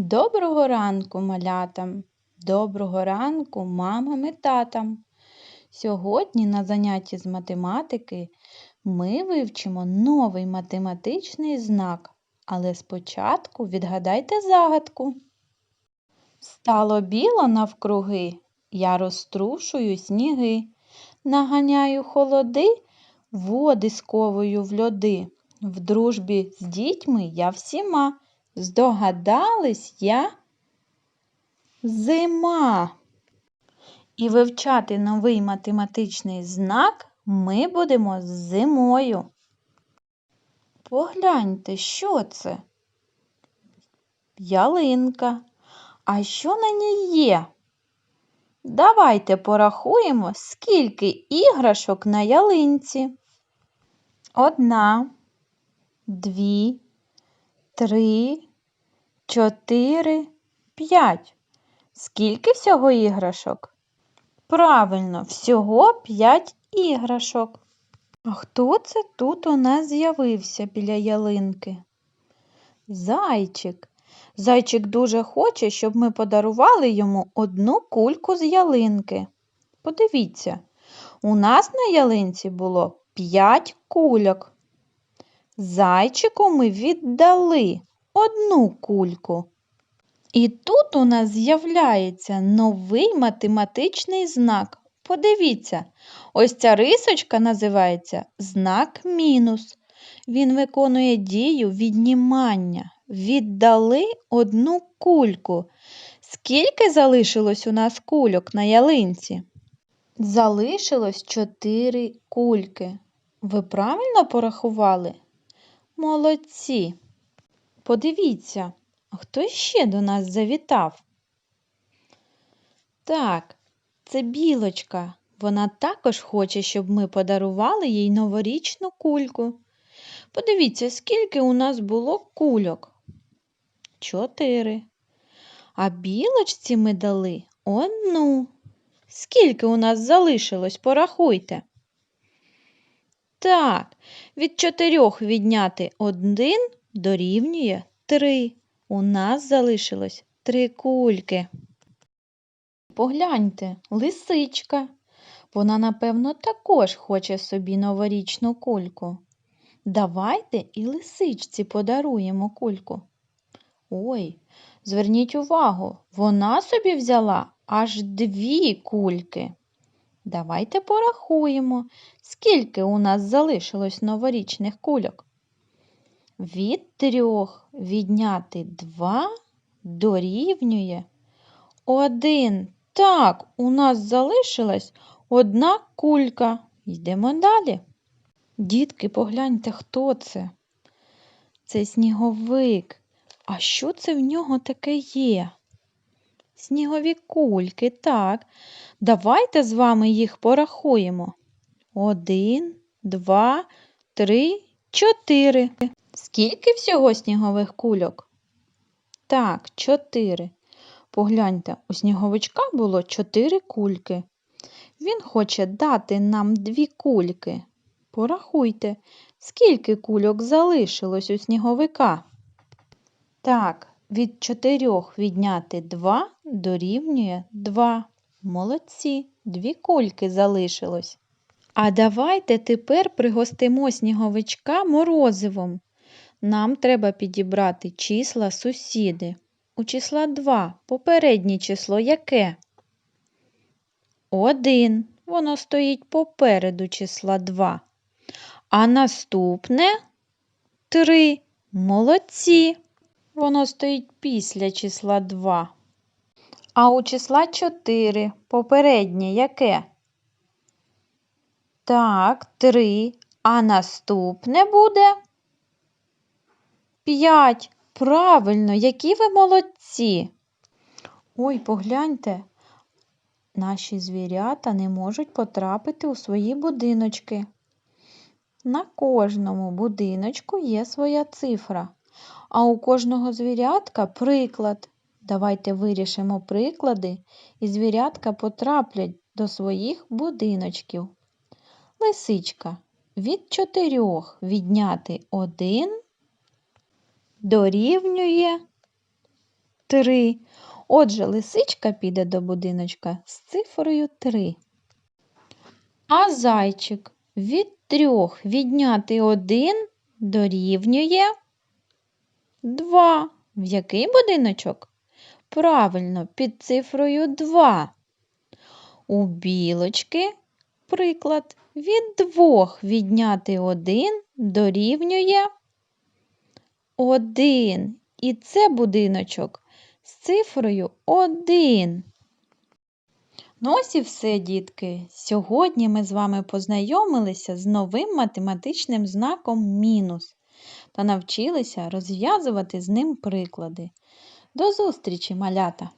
Доброго ранку, малятам! Доброго ранку, мамам і татам! Сьогодні на занятті з математики ми вивчимо новий математичний знак, але спочатку відгадайте загадку. Стало біло навкруги, я розтрушую сніги, наганяю холоди, води сковую в льоди. В дружбі з дітьми я всіма. Здогадались я зима. І вивчати новий математичний знак ми будемо зимою. Погляньте, що це? Ялинка. А що на ній є? Давайте порахуємо, скільки іграшок на ялинці. Одна, дві, три, чотири, п'ять. Скільки всього іграшок? Правильно, всього п'ять іграшок. А хто це тут у нас з'явився біля ялинки? Зайчик. Зайчик дуже хоче, щоб ми подарували йому одну кульку з ялинки. Подивіться, у нас на ялинці було п'ять кульок. Зайчику ми віддали одну кульку. І тут у нас з'являється новий математичний знак. Подивіться, ось ця рисочка називається знак мінус. Він виконує дію віднімання. Віддали одну кульку. Скільки залишилось у нас кульок на ялинці? Залишилось чотири кульки. Ви правильно порахували? Молодці. Подивіться, хто ще до нас завітав? Так, це білочка. Вона також хоче, щоб ми подарували їй новорічну кульку. Подивіться, скільки у нас було кульок. Чотири. А білочці ми дали одну. Скільки у нас залишилось, порахуйте. Так, від чотирьох відняти один дорівнює три. У нас залишилось три кульки. Погляньте, лисичка. Вона, напевно, також хоче собі новорічну кульку. Давайте і лисичці подаруємо кульку. Ой, зверніть увагу, вона собі взяла аж дві кульки. Давайте порахуємо, скільки у нас залишилось новорічних кульок. Від трьох відняти два дорівнює один. Так, у нас залишилась одна кулька. Йдемо далі. Дітки, погляньте, хто це? Це сніговик. А що це в нього таке є? Снігові кульки, так. Давайте з вами їх порахуємо. Один, два, три, чотири. Скільки всього снігових кульок? Так, чотири. Погляньте, у сніговичка було чотири кульки. Він хоче дати нам дві кульки. Порахуйте, скільки кульок залишилось у сніговика. Так, від чотирьох відняти два дорівнює два. Молодці, дві кульки залишилось. А давайте тепер пригостимо сніговичка морозивом. Нам треба підібрати числа сусіди. У числа 2 попереднє число яке? Один. Воно стоїть попереду числа 2. А наступне 3. Молодці. Воно стоїть після числа 2. А у числа 4 попереднє яке? Так, 3. А наступне буде 5. Правильно, які ви молодці. Ой, погляньте, наші звірята не можуть потрапити у свої будиночки. На кожному будиночку є своя цифра, а у кожного звірятка приклад. Давайте вирішимо приклади, і звірятка потраплять до своїх будиночків. Лисичка. Від чотирьох відняти один дорівнює 3. Отже, лисичка піде до будиночка з цифрою 3. А зайчик від трьох відняти 1 дорівнює 2. В який будиночок? Правильно, під цифрою 2. У білочки, приклад, від двох відняти 1 дорівнює 1. І це будиночок з цифрою 1. Ну ось і все, дітки. Сьогодні ми з вами познайомилися з новим математичним знаком мінус та навчилися розв'язувати з ним приклади. До зустрічі, малята!